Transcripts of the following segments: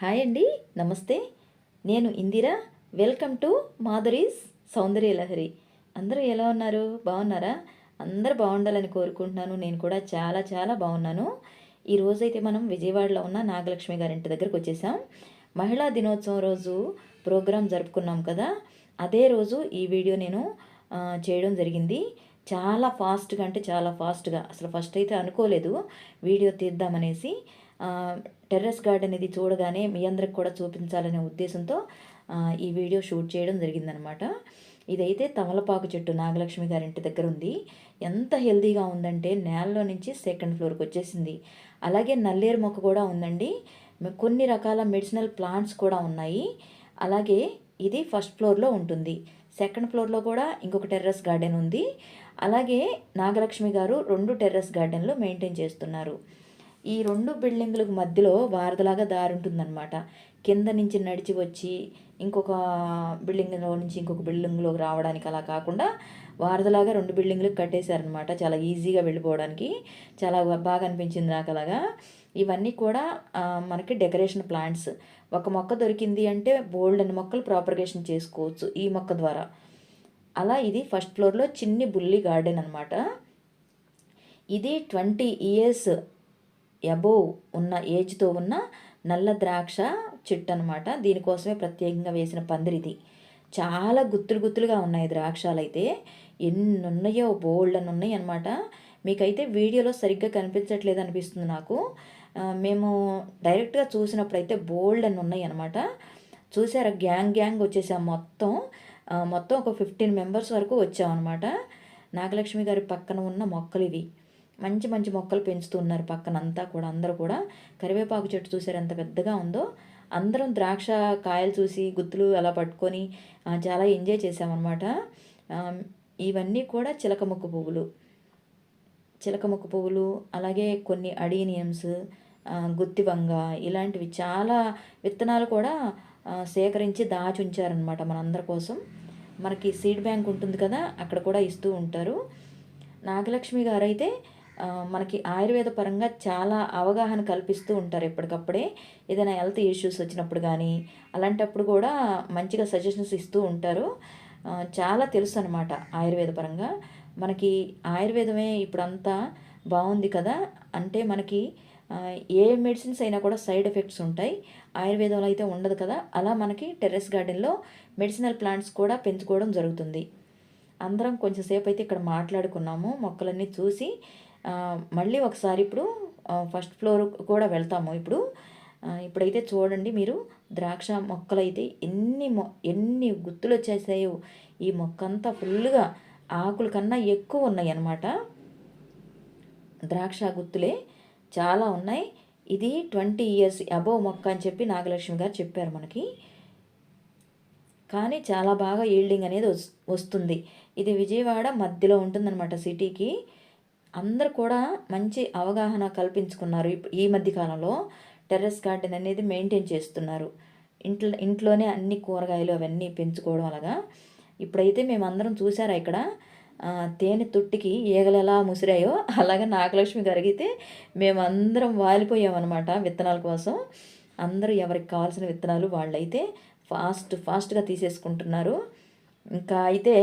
Hi అండి నమస్తే. నేను Indira. Welcome to Madhuri's Soundarya Lahari. అందరూ ఎలా ఉన్నారు? బాగున్నారా? అందరు బాగుండాలని కోరుకుంటున్నాను. నేను కూడా చాలా చాలా బాగున్నాను. ఈ రోజైతే మనం విజయవాడలో ఉన్న నాగలక్ష్మి గారి ఇంటి దగ్గరకు వచ్చేసాం. మహిళా దినోత్సవం రోజు ప్రోగ్రాం జరుపుకున్నాం కదా. అదే రోజు ఈ వీడియో నేను చేయడం జరిగింది. చాలా ఫాస్ట్గా అంటే చాలా ఫాస్ట్గా. అసలు ఫస్ట్ అయితే అనుకోలేదు. వీడియో తీద్దామనేసి టెర్రస్ గార్డెన్ ఇది చూడగానే మీ అందరికి కూడా చూపించాలనే ఉద్దేశంతో ఈ వీడియో షూట్ చేయడం జరిగిందనమాట. ఇదైతే తమలపాకు చెట్టు నాగలక్ష్మి గారి ఇంటి దగ్గర ఉంది. ఎంత హెల్తీగా ఉందంటే నేలలో నుంచి సెకండ్ ఫ్లోర్కి వచ్చేసింది. అలాగే నల్లేరు మొక్క కూడా ఉందండి. కొన్ని రకాల మెడిసినల్ ప్లాంట్స్ కూడా ఉన్నాయి. అలాగే ఇది ఫస్ట్ ఫ్లోర్లో ఉంటుంది. సెకండ్ ఫ్లోర్లో కూడా ఇంకొక టెర్రస్ గార్డెన్ ఉంది. అలాగే నాగలక్ష్మి గారు రెండు టెర్రస్ గార్డెన్లు మెయింటైన్ చేస్తున్నారు. ఈ రెండు బిల్డింగులకు మధ్యలో వారధలాగా దారి ఉంటుందన్నమాట. కింద నుంచి నడిచి వచ్చి ఇంకొక బిల్డింగ్లో నుంచి ఇంకొక బిల్డింగ్లోకి రావడానికి అలా కాకుండా వారధలాగా రెండు బిల్డింగ్లకు కట్టేశారనమాట చాలా ఈజీగా వెళ్ళిపోవడానికి. చాలా బాగా అనిపించింది నాకు అలాగా. ఇవన్నీ కూడా మనకి డెకరేషన్ ప్లాంట్స్. ఒక మొక్క దొరికింది అంటే బోల్డ్ అని మొక్కలు ప్రాపర్గేషన్ చేసుకోవచ్చు ఈ మొక్క ద్వారా. అలా ఇది ఫస్ట్ ఫ్లోర్లో చిన్ని బుల్లి గార్డెన్ అనమాట ఇది ట్వంటీ ఇయర్స్ అబోవ్ ఉన్న ఏజ్తో ఉన్న నల్ల ద్రాక్ష చెట్టు అనమాట దీనికోసమే ప్రత్యేకంగా వేసిన పందిరిది. చాలా గుత్తులు గుత్తులుగా ఉన్నాయి ద్రాక్షాలు అయితే ఎన్ని ఉన్నాయో బోల్డ్ అని ఉన్నాయి అనమాట మీకైతే వీడియోలో సరిగ్గా కనిపించట్లేదు అనిపిస్తుంది నాకు. మేము డైరెక్ట్గా చూసినప్పుడు అయితే బోల్డ్ అని ఉన్నాయి అనమాట చూసారా? గ్యాంగ్ గ్యాంగ్ వచ్చేసాం మొత్తం. మొత్తం ఒక ఫిఫ్టీన్ మెంబర్స్ వరకు వచ్చామన్నమాట. నాగలక్ష్మి గారి పక్కన ఉన్న మొక్కలు ఇవి మంచి మంచి మొక్కలు పెంచుతున్నారు పక్కన అంతా కూడా అందరూ కూడా. కరివేపాకు చెట్టు చూసారు ఎంత పెద్దగా ఉందో. అందరం ద్రాక్ష కాయలు చూసి గుత్తులు అలా పట్టుకొని చాలా ఎంజాయ్ చేసామన్నమాట ఇవన్నీ కూడా చిలకముక్కు పువ్వులు. చిలకముక్కు పువ్వులు అలాగే కొన్ని అడీనియమ్స్ గుత్తివంగ ఇలాంటివి చాలా విత్తనాలు కూడా సేకరించి దాచి ఉంచారనమాట మనందరి కోసం. మనకి సీడ్ బ్యాంక్ ఉంటుంది కదా అక్కడ కూడా ఇస్తూ ఉంటారు. నాగలక్ష్మి గారు అయితే మనకి ఆయుర్వేద పరంగా చాలా అవగాహన కల్పిస్తూ ఉంటారు ఎప్పటికప్పుడే. ఏదైనా హెల్త్ ఇష్యూస్ వచ్చినప్పుడు కానీ అలాంటప్పుడు కూడా మంచిగా సజెషన్స్ ఇస్తూ ఉంటారు. చాలా తెలుసు అనమాట ఆయుర్వేద పరంగా. మనకి ఆయుర్వేదమే ఇప్పుడంతా బాగుంది కదా. అంటే మనకి ఏ మెడిసిన్స్ అయినా కూడా సైడ్ ఎఫెక్ట్స్ ఉంటాయి. ఆయుర్వేదంలో అయితే ఉండదు కదా. అలా మనకి టెర్రస్ గార్డెన్లో మెడిసినల్ ప్లాంట్స్ కూడా పెంచుకోవడం జరుగుతుంది. అందరం కొంచెంసేపు అయితే ఇక్కడ మాట్లాడుకున్నాము. మొక్కలన్నీ చూసి మళ్ళీ ఒకసారి ఇప్పుడు ఫస్ట్ ఫ్లోర్ కూడా వెళ్తాము. ఇప్పుడు ఇప్పుడైతే చూడండి మీరు ద్రాక్ష మొక్కలు అయితే ఎన్ని మొ ఎన్ని గుత్తులు వచ్చేసాయో ఈ మొక్క అంతా ఫుల్గా ఆకుల కన్నా ఎక్కువ ఉన్నాయి అన్నమాట ద్రాక్ష గుత్తులే చాలా ఉన్నాయి. ఇది ట్వంటీ ఇయర్స్ అబోవ్ మొక్క అని చెప్పి నాగలక్ష్మి గారు చెప్పారు మనకి. కానీ చాలా బాగా ఈల్డింగ్ అనేది వస్- వస్తుంది. ఇది విజయవాడ మధ్యలో ఉంటుందన్నమాట సిటీకి అందరు కూడా మంచి అవగాహన కల్పించుకున్నారు. ఈ మధ్య కాలంలో టెర్రస్ గార్డెన్ అనేది మెయింటైన్ చేస్తున్నారు. ఇంట్లో ఇంట్లోనే అన్ని కూరగాయలు అవన్నీ పెంచుకోవడం అలాగా. ఇప్పుడైతే మేమందరం చూసారా ఇక్కడ తేనె తొట్టికి ఈగలు ఎలా ముసిరాయో అలాగే నాగలక్ష్మి కరిగితే మేమందరం వాలిపోయామన్నమాట విత్తనాల కోసం. అందరూ ఎవరికి కావాల్సిన విత్తనాలు వాళ్ళైతే ఫాస్ట్ ఫాస్ట్గా తీసేసుకుంటున్నారు. ఇంకా అయితే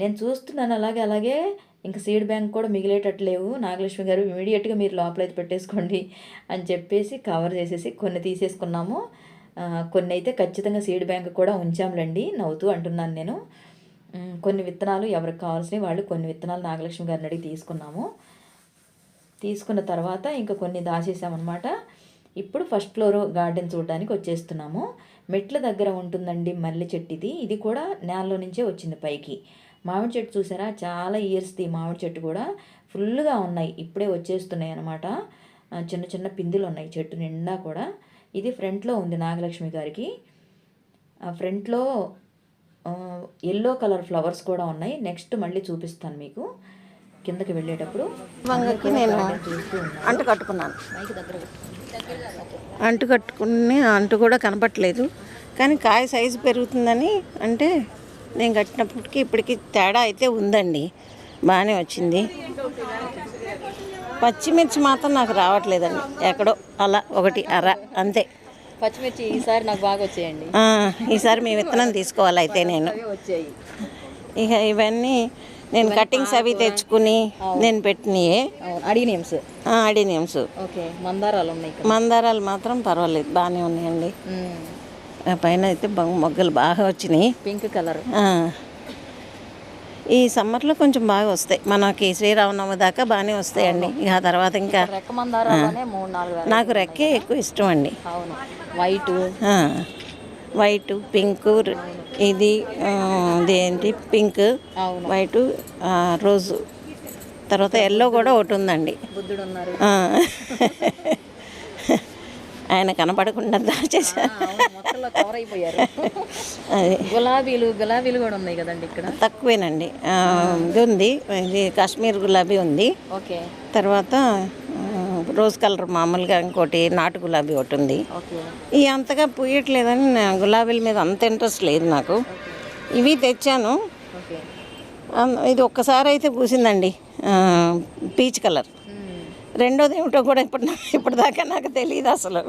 నేను చూస్తున్నాను అలాగే అలాగే ఇంకా సీడ్ బ్యాంక్ కూడా మిగిలేటట్టు లేవు నాగలక్ష్మి గారు ఇమీడియట్గా మీరు లోపల అయితే పెట్టేసుకోండి అని చెప్పేసి కవర్ చేసేసి కొన్ని తీసేసుకున్నాము. కొన్ని అయితే ఖచ్చితంగా సీడ్ బ్యాంక్ కూడా ఉంచాంలేండి నవ్వుతూ అంటున్నాను నేను. కొన్ని విత్తనాలు ఎవరికి కావాల్సినవి వాళ్ళు కొన్ని విత్తనాలు నాగలక్ష్మి గారిని అడిగి తీసుకున్నాము. తీసుకున్న తర్వాత ఇంకా కొన్ని దాచేసామన్నమాట. ఇప్పుడు ఫస్ట్ ఫ్లోర్ గార్డెన్ చూడడానికి వచ్చేస్తున్నాము. మెట్ల దగ్గర ఉంటుందండి మల్లె చెట్టు ఇది ఇది కూడా నేలలో నుంచే వచ్చింది పైకి. మామిడి చెట్టు చూసారా? చాలా ఇయర్స్ది మామిడి చెట్టు కూడా ఫుల్గా ఉన్నాయి. ఇప్పుడే వచ్చేస్తున్నాయి అనమాట చిన్న చిన్న పిందులు ఉన్నాయి చెట్టు నిండా కూడా. ఇది ఫ్రంట్లో ఉంది నాగలక్ష్మి గారికి. ఆ ఫ్రంట్లో ఎల్లో కలర్ ఫ్లవర్స్ కూడా ఉన్నాయి. నెక్స్ట్ మళ్ళీ చూపిస్తాను మీకు. కిందకి వెళ్ళేటప్పుడు వంగకి నేను అంటు కట్టుకున్నాను. అంటు కట్టుకుని అంటు కూడా కనపట్లేదు. కానీ కాయ సైజు పెరుగుతుందని అంటే నేను కట్టినప్పటికి ఇప్పటికి తేడా అయితే ఉందండి. బాగానే వచ్చింది. పచ్చిమిర్చి మాత్రం నాకు రావట్లేదండి. ఎక్కడో అలా ఒకటి అర అంతే. పచ్చిమిర్చి ఈసారి నాకు బాగా వచ్చేయండి. ఈసారి మీ విత్తనం తీసుకోవాలి అయితే నేను. ఇక ఇవన్నీ నేను కటింగ్స్ అవి తెచ్చుకుని నేను పెట్టినయే. అడిగినేమ్స్ అడినియమ్స్. ఓకే మందారాలు ఉన్నాయి మందారాలు మాత్రం పర్వాలేదు బాగానే ఉన్నాయండి. పైన అయితే బొంగ మొగ్గలు బాగా వచ్చినాయి. Pink colour. ఈ సమ్మర్లో కొంచెం బాగా వస్తాయి. మనకి శ్రీరామనవమి దాకా బాగానే వస్తాయండి. ఇక ఆ తర్వాత ఇంకా నాకు రెక్కే ఎక్కువ ఇష్టం అండి. వైట్. వైట్ పింక్ ఇది ఇదేంటి పింక్ వైట్ రోజు. తర్వాత ఎల్లో కూడా ఒకటి ఉందండి. బుద్ధుడు ఉన్నారు. ఆయన కనపడకుండా దాచేసారు గులాబీలు గులాబీలు కూడా ఉన్నాయి కదండి ఇక్కడ? తక్కువేనండి. ఇది ఉంది. ఇది కాశ్మీర్ గులాబీ ఉంది. ఓకే. తర్వాత రోజ్ కలర్ మామూలుగా ఇంకోటి నాటు గులాబీ ఒకటి ఉంది. ఈ అంతగా పూయట్లేదని గులాబీల మీద అంత ఇంట్రెస్ట్ లేదు నాకు. ఇవి తెచ్చాను. ఇది ఒక్కసారి అయితే పూసిందండి. Peach colour. రెండోది ఏమిటో కూడా ఇప్పుడు ఇప్పటిదాకా నాకు తెలియదు అసలు.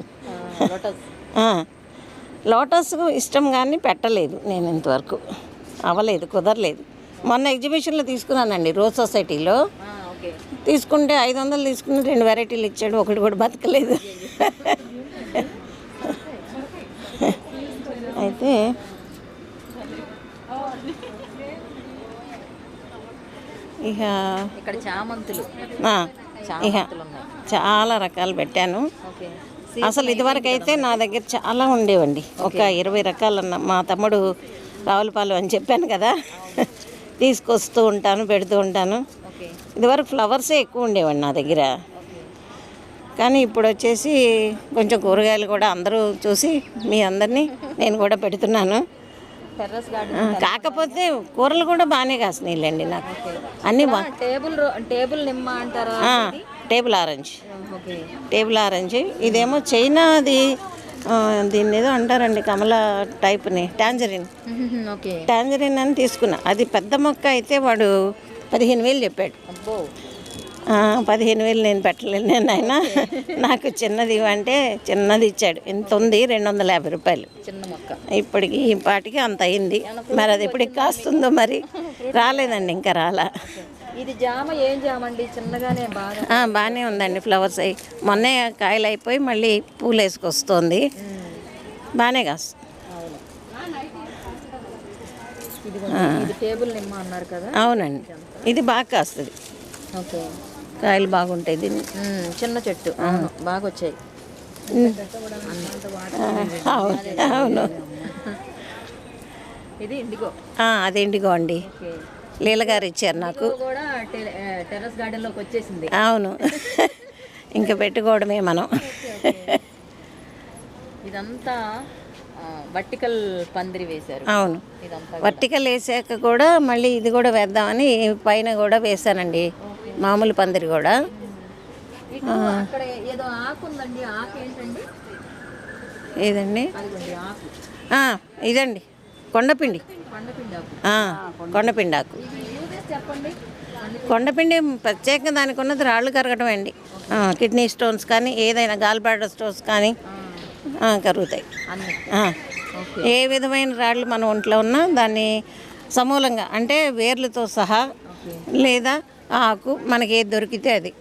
లోటస్. ఇష్టం కానీ పెట్టలేదు నేను ఇంతవరకు. అవ్వలేదు కుదరలేదు. మొన్న ఎగ్జిబిషన్లో తీసుకున్నానండి రోజ్ సొసైటీలో. తీసుకుంటే ఐదు వందలు తీసుకుని రెండు వెరైటీలు ఇచ్చాడు ఒకటి కూడా బతకలేదు. అయితే ఇక ఇక్కడ చామంతులు. ఇక చాలా రకాలు పెట్టాను. అసలు ఇదివరకు అయితే నా దగ్గర చాలా ఉండేవండి. ఒక ఇరవై రకాలన్న మా తమ్ముడు రావులపాలెం అని చెప్పాను కదా. తీసుకొస్తూ ఉంటాను పెడుతూ ఉంటాను. ఇదివరకు ఫ్లవర్సే ఎక్కువ ఉండేవండి నా దగ్గర. కానీ ఇప్పుడు వచ్చేసి కొంచెం కూరగాయలు కూడా అందరూ చూసి మీ అందరినీ నేను కూడా పెడుతున్నాను. టెర్రస్ ఆ, గార్డెన్ కాకపోతే కూరలు కూడా బాగానే కాసినాయిలేండి నాకు. అన్నీ టేబుల్ టేబుల్ నిమ్మ అంటారా టేబుల్ ఆరెంజ్. Table orange. ఇదేమో చైనాది ఆ, దీన్ని ఏదో అంటారండి కమల టైప్ని టాంజరిన్. ఓకే. టాంజరిన్ అని తీసుకున్నా. అది పెద్ద మొక్క అయితే వాడు పదిహేను వేలు చెప్పాడు. పదిహేను వేలు నేను పెట్టలేను నేను ఆయన నాకు చిన్నది ఇవ్వంటే చిన్నది ఇచ్చాడు. ఇంత ఉంది రెండు వందల యాభై రూపాయలు. ఇప్పటికి. ఈ పాటికి అంత అయింది. మరి అది ఎప్పటికి కాస్తుందో మరి రాలేదండి ఇంకా రాలా. ఇది జామ ఏం జామ అండి? చిన్నగానే బాగా. బాగానే ఉందండి ఫ్లవర్స్. అయి మొన్నే కాయలు అయిపోయి మళ్ళీ పూలు వేసుకొస్తుంది బాగానే కాస్తుంది అవునండి. ఇది బాగా కాస్తుంది. కాయలు బాగుంటాయి దీన్ని. చిన్న చెట్టు. బాగా వచ్చాయి అవును. ఇది ఇండిగో. అండి. లీల గారు ఇచ్చారు నాకు. టెర్రస్ గార్డెన్లోకి వచ్చేసింది. అవును. ఇంకా పెట్టుకోవడమే మనం. ఇదంతా వర్టికల్ పందిరి వేశారు. అవును. వర్టికల్ వేసాక కూడా మళ్ళీ ఇది కూడా వేద్దామని పైన కూడా వేసానండి మామూలు పందిరి కూడా. అక్కడ ఏదో ఆకు ఉందండి ఆకు ఏంటండి? ఏదండి? ఇదండి కొండపిండి. కొండపిండి ఆకు. కొండపిండి ప్రత్యేకంగా దానికి ఉన్నది రాళ్ళు కరగటం అండి. కిడ్నీ స్టోన్స్ కానీ ఏదైనా గాల్బ్లాడర్ స్టోన్స్ కానీ కరుగుతాయి. ఏ విధమైన రాళ్ళు మన ఒంట్లో ఉన్నా దాన్ని సమూలంగా అంటే వేర్లతో సహా లేదా ఆకు మనకి ఏది దొరికితే అది.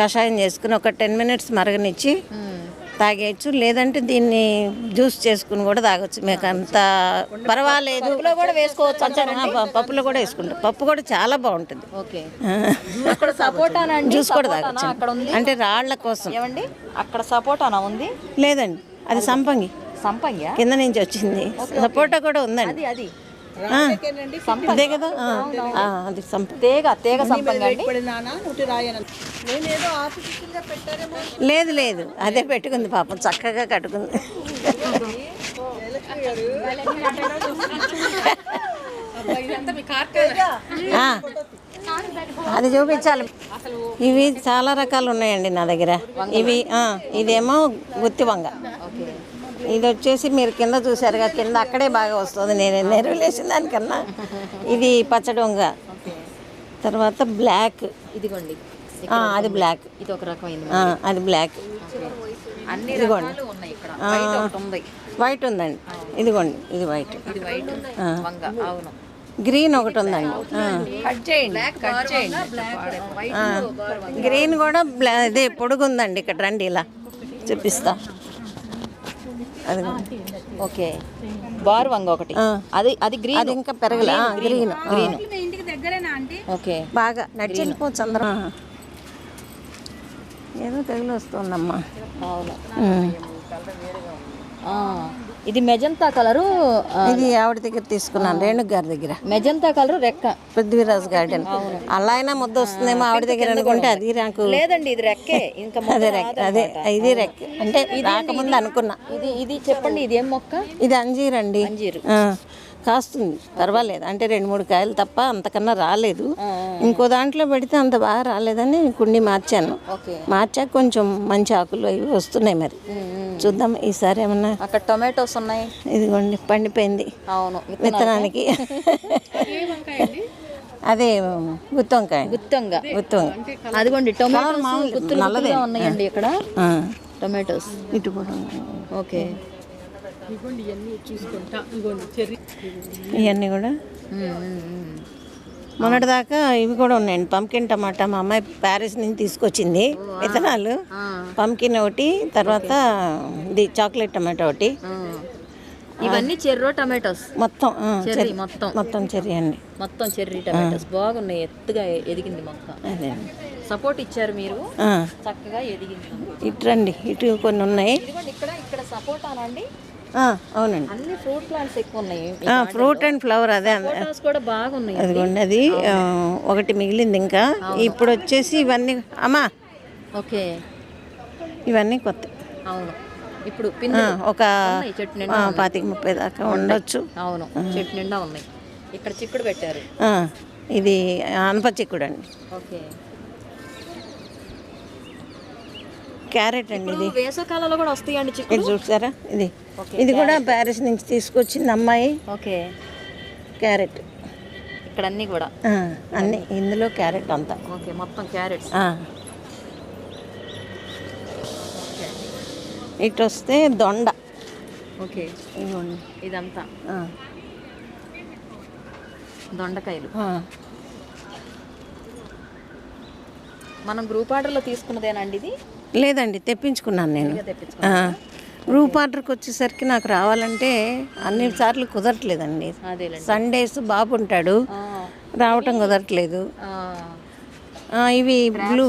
కషాయం చేసుకుని ఒక టెన్ మినిట్స్ మరగనిచ్చి తాగేయచ్చు. లేదంటే దీన్ని జ్యూస్ చేసుకుని కూడా తాగొచ్చు. మీకు అంత పర్వాలేదు. కూడా వేసుకోవచ్చు పప్పులో కూడా వేసుకుంటాం. పప్పు కూడా చాలా బాగుంటుంది. జ్యూస్ కూడా తాగొచ్చు అంటే రాళ్ళ కోసం. ఏమండి? అక్కడ సపోటానా ఉంది? లేదండి. అది సంపంగి. సంపంగ్య? కింద నుంచి వచ్చింది. సపోటా కూడా ఉందండి. అది. అది కదా? అది సంప తేగ తేగ సంపంగి అండి. లేదు లేదు. అదే పెట్టుకుంది పాపం. చక్కగా కట్టుకుంది. అది చూపించాలి. ఇవి చాలా రకాలు ఉన్నాయండి నా దగ్గర. ఇవి ఇదేమో గుత్తి వంగ. ఇది వచ్చేసి మీరు కింద చూసారుగా కింద అక్కడే బాగా వస్తుంది. నేను నెరువు వేసిన దానికన్నా ఇది పచ్చడి వంగ ఓకే తర్వాత బ్లాక్. ఇదిగోండి. ఆ, అది బ్లాక్. ఇది ఒక రకమైంది ఆ, అది బ్లాక్. అన్ని రకాలు ఉన్నాయి ఇక్కడ. వైట్ ఒకటి ఉంది. వైట్ ఉందండి. ఇదిగోండి ఇది వైట్ గ్రీన్ ఒకటి ఉందండి. ఆ. కట్ చేయండి కట్ చేయండి. వైట్ ఆ. గ్రీన్ కూడా బ్లా ఇదే పొడుగు ఉందండి ఇక్కడ రండి ఇలా. చూపిస్తా. అది ఓకే. బార్ వంగ ఒకటి. అది అది గ్రీన్. అది ఇంకా పెరగలే. ఆ, గ్రీన్ ఆ. Green okay. బాగా నడిచి వెళ్ళిపోవచ్చు అందరం. ఏదో తెగులు వస్తుందమ్మా. అవును. ఇది మెజంతా కలరు ఇది ఆవిడ దగ్గర తీసుకున్నాను రేణుక్ గారి దగ్గర. మెజంతా కలరు రెక్క. పృథ్వీరాజ్ గార్డెన్. అలా అయినా ముద్ద వస్తుందేమో ఆవిడ దగ్గర అనుకుంటే అది నాకు లేదండి ఇది రెక్కే. ఇంకా అదే రెక్ అదే ఇది రెక్ అంటే రాకముందు అనుకున్నా. ఇది ఇది చెప్పండి ఇది ఏం మొక్క? ఇది అంజీర్. అండి అంజీరు కాస్తుంది. పర్వాలేదు. అంటే రెండు మూడు కాయలు తప్ప అంతకన్నా రాలేదు. ఇంకో దాంట్లో పెడితే అంత బాగా రాలేదని కుండి మార్చాను. ఓకే. మార్చాక కొంచెం మంచి ఆకులు అవి వస్తున్నాయి మరి. చూద్దాం. ఈసారి ఏమన్నా అక్కడ టొమాటోస్ ఉన్నాయి. ఇదిగోండి పండిపోయింది. అవును. విత్తనానికి. అదే గుత్తొంకాయ. గుత్తంగా. గుత్తొంకాయ అదిగోండి టొమాటోస్ గుత్తులు ఉన్నాయండి ఇక్కడ. ఆ, టొమాటోస్. ఇటు కూడా ఉన్నాయి. ఇవన్నీ కూడా? మొన్నటిదాకా ఇవి కూడా ఉన్నాయండి. పంకిన్ టమాటా మా అమ్మాయి ప్యారిస్ నుంచి తీసుకొచ్చింది విత్తనాలు. పంకిన్ ఒకటి తర్వాత ఇది చాక్లెట్ టమాటా ఒకటి. ఇవన్నీ చెర్రో టమాటోస్? మొత్తం చెర్రీ. మొత్తం. మొత్తం చెర్రీ అండి. మొత్తం చెర్రీ టమాటోస్. బాగున్నాయి ఎత్తుగా ఎదిగింది మొక్క అదే సపోర్ట్ ఇచ్చారు మీరు. చక్కగా ఎదిగింది. ఇటు రండి ఇటు కొన్ని ఉన్నాయి. ఇక్కడ ఇక్కడ సపోర్ట్ అనండి. అవునండి. అన్ని ఫ్రూట్ ప్లాంట్స్ ఎక్కువ ఉన్నాయి ఫ్రూట్ అండ్ ఫ్లవర్ అదే కూడా బాగున్నాయి. అదిగోండి అది ఆ, ఒకటి మిగిలింది ఇంకా. ఇప్పుడు వచ్చేసి ఇవన్నీ అమ్మా. ఓకే. ఇవన్నీ కొత్త. అవును. ఇప్పుడు ఒక పాతిక ముప్పై దాకా ఉండొచ్చు. అవును చెట్టు నిండా ఉన్నాయి. ఇక్కడ చిక్కుడు పెట్టారు. ఇది అనప చిక్కుడు అండి. ఓకే. క్యారెట్ అండి ఇది. వేసవకాలంలో కూడా వస్తాయండి ఇది చిక్కుడు చూసారా? ఇది. ఇది కూడా ప్యారిస్ నుంచి తీసుకొచ్చింది అమ్మాయి. ఓకే. క్యారెట్. ఇక్కడ అన్ని కూడా అన్ని. ఇందులో క్యారెట్ అంతా. ఓకే మొత్తం క్యారెట్స్. ఆ. ఇటు వస్తే దొండ. ఓకే. ఇదిగోండి. ఇదంతా. దొండకాయలు. మనం గ్రూప్ ఆర్డర్లో తీసుకున్నదేనండి ఇది? లేదండి తెప్పించుకున్నాను నేను. గ్రూప్ ఆర్డర్కి వచ్చేసరికి నాకు రావాలంటే అన్ని సార్లు కుదరట్లేదండి. సండేస్ బాబు ఉంటాడు. రావటం కుదరట్లేదు. ఇవి blue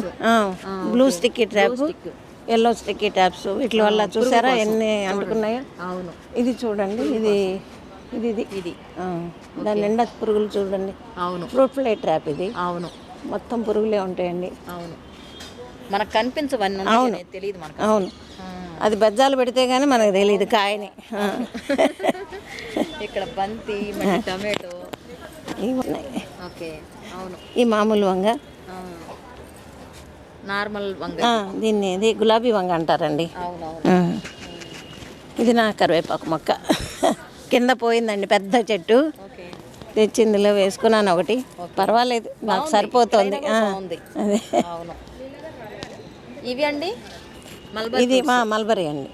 blue sticky stick. Yellow sticky traps వీటి వల్ల చూసారా ఎన్ని అంటుకున్నాయో? అవును. ఇది చూడండి ఇది ఇది ఇది. ఇది. దాని నిండా పురుగులు చూడండి. అవును. ఫ్రూట్ ఫ్లై ట్రాప్ ఇది. అవును. మొత్తం పురుగులే ఉంటాయండి. అవును. మనకు కనిపించవన్నీ ఉంటాయి తెలియదు మనకు. అవును. అది బెజ్జాలు పెడితే కానీ మనకు తెలియదు కాయని. ఇక్కడ బంతి టమాటో. ఇవి ఉన్నాయి. ఓకే అవును. ఈ మామూలు వంగ. నార్మల్ వంగ. దీన్ని ఇది గులాబీ వంగ అంటారండి. ఇది నా కరివేపాకు మొక్క. కింద పోయిందండి పెద్ద చెట్టు. ఓకే. తెచ్చి ఇందులో వేసుకున్నాను ఒకటి. పర్వాలేదు నాకు సరిపోతుంది. అదే. అవును. ఇవి అండి? మల్బర్ ఇది మా మల్బరీ అండి.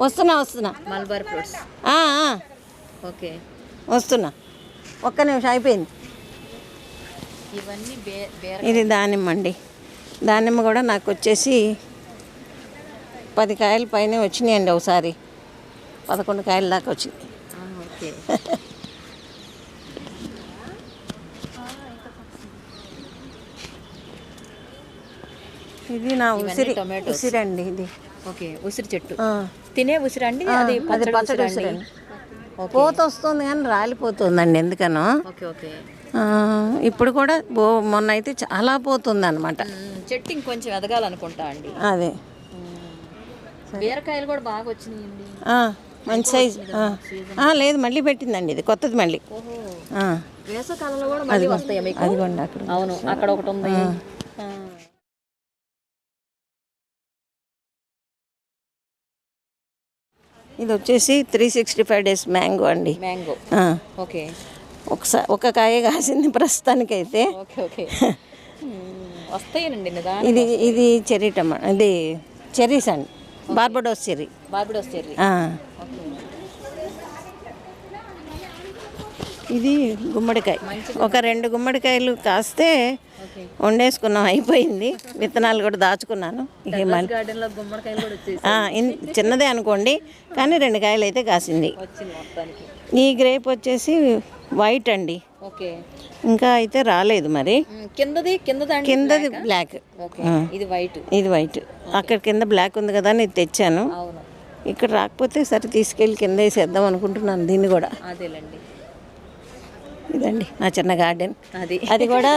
వస్తున్నా వస్తున్నా. Mulberry fruits. ఓకే. వస్తున్నా. ఒక్క నిమిషం అయిపోయింది. ఇవన్నీ ఇది దానిమ్మ అండి. దానిమ్మ కూడా నాకు వచ్చేసి పది కాయల పైన వచ్చినాయండి ఒకసారి. పదకొండు కాయల దాకా వచ్చింది ఓకే. ఇది నా ఉసిరి. ఉసిరి అండి ఇది. ఓకే ఉసిరి చెట్టు. తినే ఉసిరి అండి? అది పచ్చడి ఉసిరి పూత వస్తుంది కానీ రాలిపోతుందండి ఎందుకనో. ఇప్పుడు కూడా బో మొన్న అయితే చాలా పోతుంది అనమాట చెట్టు ఇంకొంచెం ఎదగాలనుకుంటా అండి. అదే. బీరకాయలు కూడా బాగా వచ్చినాయండి. మంచి సైజ్. లేదు మళ్ళీ పెట్టిందండి ఇది కొత్తది మళ్ళీ. వేసవకాలంలో కూడా మళ్ళీ వస్తాయా అదిగోండి అక్కడ. అవును అక్కడ ఒకటి ఉంది. ఇది వచ్చేసి three sixty five days mango అండి మ్యాంగో ఓకే ఒకసారి ఒక కాయ కాసింది ప్రస్తుతానికైతే. Okay okay. వస్తాయేనండి నిదానం ఇది ఇది చెర్రీ టమా ఇది చెర్రీస్ అండి బార్బడోస్ చెర్రీ. Barbados cherry. ఇది గుమ్మడికాయ. ఒక రెండు గుమ్మడికాయలు కాస్తే ఓకే వండేసుకున్నాం అయిపోయింది. విత్తనాలు కూడా దాచుకున్నాను. చిన్నదే అనుకోండి కానీ రెండు కాయలు అయితే కాసింది. ఈ గ్రేప్ వచ్చేసి వైట్ అండి. ఓకే ఇంకా అయితే రాలేదు మరి. కిందది కిందది బ్లాక్ ఇది వైట్ ఇది వైట్ అక్కడ కింద బ్లాక్ ఉంది కదా అని ఇది తెచ్చాను ఇక్కడ రాకపోతే సరే తీసుకెళ్ళి కింద వేసేద్దాం అనుకుంటున్నాను దీన్ని కూడా. అదేలేండి. ఇదండి నా చిన్న గార్డెన్. అది. అది కూడా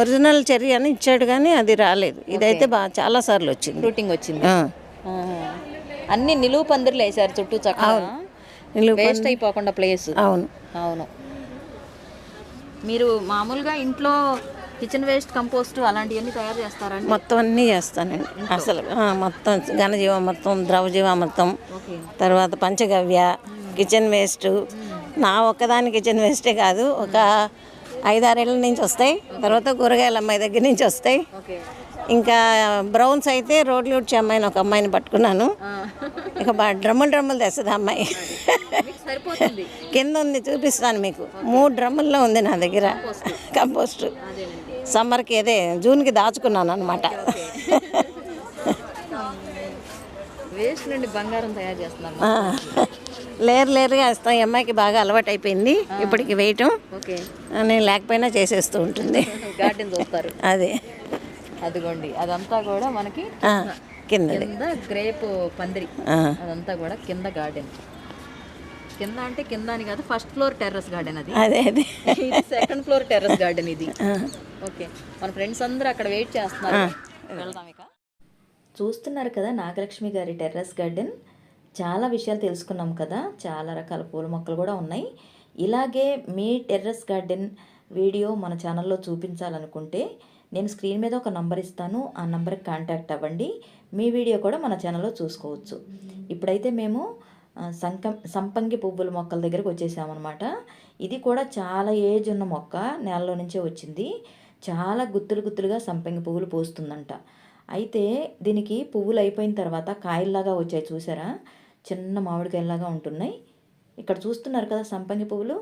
ఒరిజినల్ చెర్రీ అని ఇచ్చాడు కానీ అది రాలేదు. ఇదైతే బాగా చాలా సార్లు వచ్చింది. ఫ్రూటింగ్ వచ్చింది. అన్ని నిలువు పందిర్లు వేసారు చుట్టూ చక్కగా. నిలువు వేస్ట్ అయిపోకుండా ప్లేస్ అవును. అవును. మీరు మామూలుగా ఇంట్లో కిచెన్ వేస్ట్ కంపోస్ట్ అలాంటివన్నీ తయారు చేస్తారండి? మొత్తం అన్నీ చేస్తానండి. అసలు మొత్తం ఘనజీవ మొత్తం ద్రవజీవ మొత్తం ఓకే. తర్వాత పంచగవ్య కిచెన్ వేస్ట్ నా ఒక్కదాని కిచెన్ వేస్టే కాదు. ఒక ఐదారేళ్ళ నుంచి వస్తాయి. తర్వాత కూరగాయల అమ్మాయి దగ్గర నుంచి వస్తాయి. ఇంకా బ్రౌన్స్ అయితే రోడ్లు ఉడ్చే అమ్మాయిని ఒక అమ్మాయిని పట్టుకున్నాను. ఇక డ్రమ్ములు డ్రమ్ములు తెస్తుంది అమ్మాయి. కింద ఉంది చూపిస్తాను మీకు. మూడు డ్రమ్ముల్లో ఉంది నా దగ్గర. కంపోస్ట్. సమ్మర్కి అదే జూన్కి దాచుకున్నాను అనమాట వేస్ట్ నుండి బంగారం తయారు చేస్తున్నాను లేరు లేరుగా వేస్తాం. ఈ అమ్మాయికి బాగా అలవాటు అయిపోయింది. ఇప్పటికి వేయటం. ఓకే. నేను లేకపోయినా చేసేస్తూ ఉంటుంది. గార్డెన్ చూస్తారు. అదే. అదిగోండి. అదంతా కూడా మనకి ఆ, కిందది. కింద గ్రేప్ పందిరి. ఆ, అదంతా కూడా కింద గార్డెన్. కింద అంటే కింద అని కాదు ఫస్ట్ ఫ్లోర్ టెర్రస్ గార్డెన్ అది. అదే అదే. ఇది సెకండ్ ఫ్లోర్ టెర్రస్ గార్డెన్ ఇది. ఓకే. మన ఫ్రెండ్స్ అందరూ అక్కడ వెయిట్ చేస్తున్నారు. వెళ్దాం ఇక. చూస్తున్నారు కదా నాగలక్ష్మి గారి టెర్రస్ గార్డెన్. చాలా విషయాలు తెలుసుకున్నాం కదా. చాలా రకాల పూల మొక్కలు కూడా ఉన్నాయి. ఇలాగే మీ టెర్రస్ గార్డెన్ వీడియో మన ఛానల్లో చూపించాలనుకుంటే నేను స్క్రీన్ మీద ఒక నంబర్ ఇస్తాను. ఆ నంబర్కి కాంటాక్ట్ అవ్వండి. మీ వీడియో కూడా మన ఛానల్లో చూసుకోవచ్చు. ఇప్పుడైతే మేము సంకం సంపంగి పువ్వుల మొక్కల దగ్గరకు వచ్చేసామన్నమాట. ఇది కూడా చాలా ఏజ్ ఉన్న మొక్క నేలలో నుంచే వచ్చింది. చాలా గుత్తులు గుత్తులుగా సంపంగి పువ్వులు పూస్తుందంట. అయితే దీనికి పువ్వులు అయిపోయిన తర్వాత కాయల్లాగా వచ్చాయి చూసారా? చిన్న మామిడికాయలాగా ఉంటున్నాయి. ఇక్కడ చూస్తున్నారు కదా సంపంగి పువ్వులు.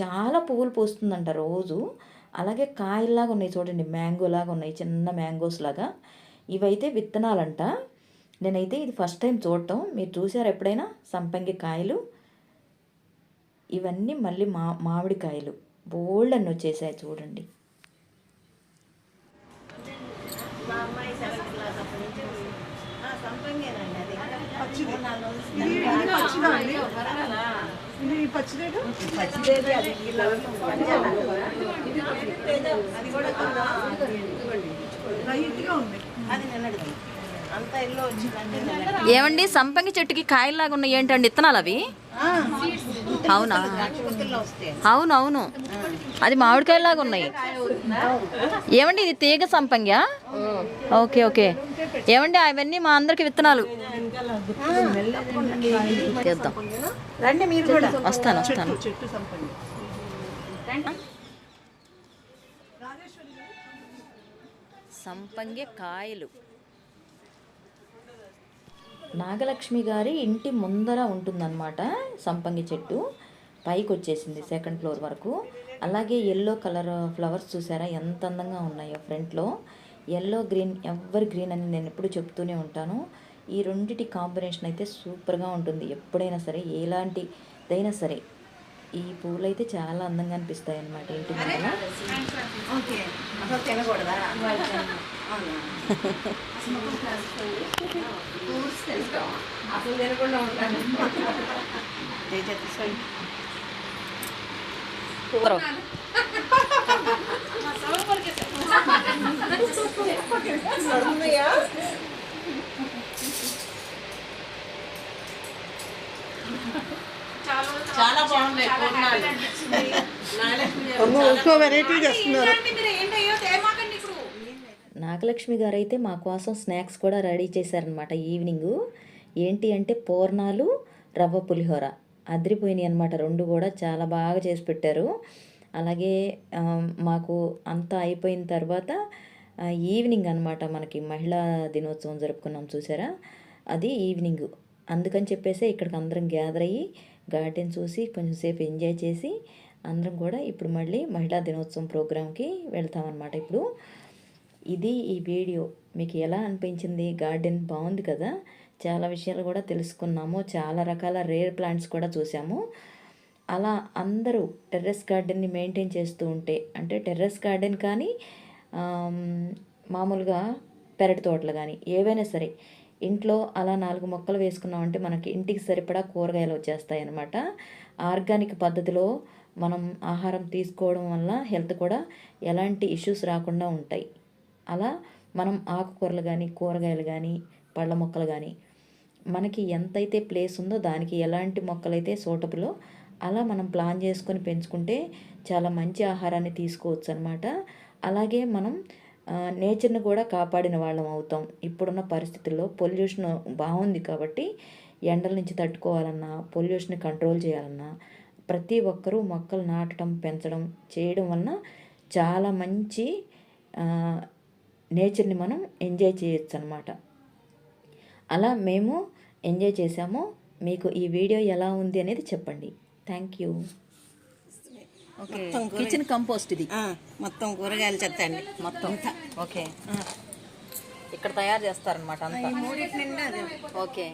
చాలా పువ్వులు పూస్తుందంట రోజు. అలాగే కాయల్లాగా ఉన్నాయి చూడండి మ్యాంగోలాగా ఉన్నాయి చిన్న మ్యాంగోస్ లాగా. ఇవైతే విత్తనాలంట. నేనైతే ఇది ఫస్ట్ టైం చూడటం. మీరు చూసారు ఎప్పుడైనా సంపంగి కాయలు? ఇవన్నీ మళ్ళీ మా మామిడికాయలు. బోల్డ్ అన్ని వచ్చేసాయి చూడండి. ఏమండి? సంపంగి చెట్టుకి కాయల్లాగా ఉన్నాయి ఏంటండి? ఇత్తనాలు అవి? అవునా? వస్తాయి అవును అవును అది మామిడికాయలాగా ఉన్నాయి. ఏమండి ఇది తీగ సంపంగ్యా? Okay okay. ఏమండి అవన్నీ మా అందరికి విత్తనాలు. చేద్దాం వస్తాను వస్తాను. సంపంగి కాయలు. నాగలక్ష్మి గారి ఇంటి ముందర ఉంటుందన్నమాట సంపంగి చెట్టు. పైకి వచ్చేసింది సెకండ్ ఫ్లోర్ వరకు. అలాగే ఎల్లో కలర్ ఫ్లవర్స్ చూసారా? ఎంత అందంగా ఉన్నాయో ఫ్రంట్లో ఎల్లో గ్రీన్ ఎవర్ గ్రీన్ అని నేను ఎప్పుడు చెప్తూనే ఉంటాను. ఈ రెండిటి కాంబినేషన్ అయితే సూపర్గా ఉంటుంది. ఎప్పుడైనా సరే ఎలాంటిదైనా సరే. ఈ పూలు అయితే చాలా అందంగా అనిపిస్తాయి అన్నమాట ఇంటి ముందర. చాలా బాగున్నాయి వెరైటీ చేస్తున్నారు. నాగలక్ష్మి గారు అయితే మా కోసం స్నాక్స్ కూడా రెడీ చేశారనమాట ఈవినింగ్. ఏంటి అంటే పూర్ణాలు రవ్వ పులిహోర అదిరిపోయినాయి అనమాట రెండు కూడా చాలా బాగా చేసి పెట్టారు. అలాగే మాకు అంతా అయిపోయిన తర్వాత ఈవినింగ్ అనమాట మనకి మహిళా దినోత్సవం జరుపుకున్నాం చూసారా? అది ఈవినింగ్. అందుకని చెప్పేసి ఇక్కడికి అందరం గ్యాదర్ అయ్యి గార్డెన్ చూసి కొంచెం సేపు ఎంజాయ్ చేసి అందరం కూడా ఇప్పుడు మళ్ళీ మహిళా దినోత్సవం ప్రోగ్రామ్కి వెళ్తామన్నమాట ఇప్పుడు. ఇది ఈ వీడియో. మీకు ఎలా అనిపించింది? గార్డెన్ బాగుంది కదా? చాలా విషయాలు కూడా తెలుసుకున్నాము. చాలా రకాల రేర్ ప్లాంట్స్ కూడా చూసాము. అలా అందరూ టెర్రస్ గార్డెన్ని మెయింటైన్ చేస్తూ ఉంటే అంటే టెర్రస్ గార్డెన్ కానీ మామూలుగా పెరటి తోటలు కానీ ఏవైనా సరే ఇంట్లో అలా నాలుగు మొక్కలు వేసుకున్నామంటే మనకి ఇంటికి సరిపడా కూరగాయలు వచ్చేస్తాయి అన్నమాట ఆర్గానిక్ పద్ధతిలో మనం ఆహారం తీసుకోవడం వల్ల హెల్త్ కూడా ఎలాంటి ఇష్యూస్ రాకుండా ఉంటాయి. అలా మనం ఆకుకూరలు కానీ కూరగాయలు కానీ పళ్ళ మొక్కలు కానీ మనకి ఎంతైతే ప్లేస్ ఉందో దానికి ఎలాంటి మొక్కలైతే సూటబులో అలా మనం ప్లాన్ చేసుకొని పెంచుకుంటే చాలా మంచి ఆహారాన్ని తీసుకోవచ్చు అనమాట అలాగే మనం నేచర్ని కూడా కాపాడిన వాళ్ళం అవుతాం. ఇప్పుడున్న పరిస్థితుల్లో పొల్యూషన్ బాగుంది కాబట్టి ఎండల నుంచి తట్టుకోవాలన్నా పొల్యూషన్ కంట్రోల్ చేయాలన్నా ప్రతి ఒక్కరూ మొక్కలు నాటడం పెంచడం చేయడం వలన చాలా మంచి నేచర్ని మనం ఎంజాయ్ చేయొచ్చు అనమాట అలా మేము ఎంజాయ్ చేసాము మీకు ఈ వీడియో ఎలా ఉంది అనేది చెప్పండి. Thank you. Okay. Kitchen compost ఇది. మొత్తం కూరగాయలు చెత్త అండి మొత్తం ఓకే. ఇక్కడ తయారు చేస్తారనమాట అంతా. ఓకే.